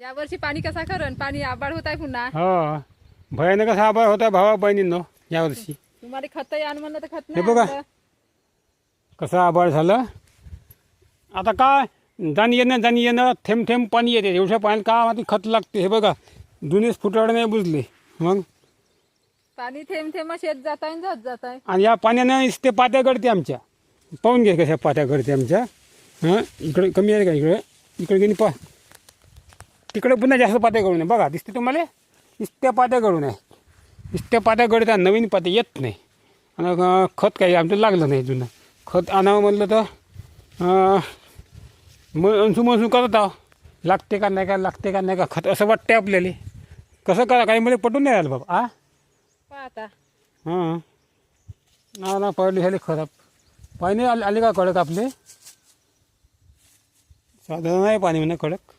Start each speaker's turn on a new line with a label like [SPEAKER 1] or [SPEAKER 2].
[SPEAKER 1] यावर्षी पाणी कसा करण पाणी आबाळ होत आहे पुन्हा.
[SPEAKER 2] हो. भयानक आभाळ होता भावा बहिणींनो यावर्षी.
[SPEAKER 1] तुम्हाला खत आण म्हणलं तर खत
[SPEAKER 2] हे बघा. कसं आभाळ झालं. आता काय? जाणी येणं जाणी येणं थेंब थेंब पाणी येते. एवढ्या पाण्यात का माती खत लागते हे बघा. जुनेच फुटाळे नाही बुजले. मग?
[SPEAKER 1] पाणी थेंब थेंब शेत जात आहे जात जात आहे.
[SPEAKER 2] आणि या पाण्यानं नुसते पात्या गळते आमच्या. पाहून घे कशा पात्या गळते आमच्या. हां? इकडे कमी आहे का इकडे? इकडे गेली पा तिकडे पुन्हा जास्त पात्या गळून आहे बघा दिसते तुम्हाला? नुसत्या पात्या गळून आहे नुसत्या पात्या गळतात नवीन पात्या येत नाही. आणि खत काही आमचं लागलं नाही जुनं. खत आणावं म्हणलं तर अनसू मनसू करत आहो. लागते का नाही का लागते का नाही का खत असं वाटते आपल्याला. कसं करा काही मध्ये पटून नाही राहिलं बाबा. आ? हां. ना ना पडली झाली खराब. पाणी आले आले का कडक आपले? साधारण आहे पाणी म्हणा कडक.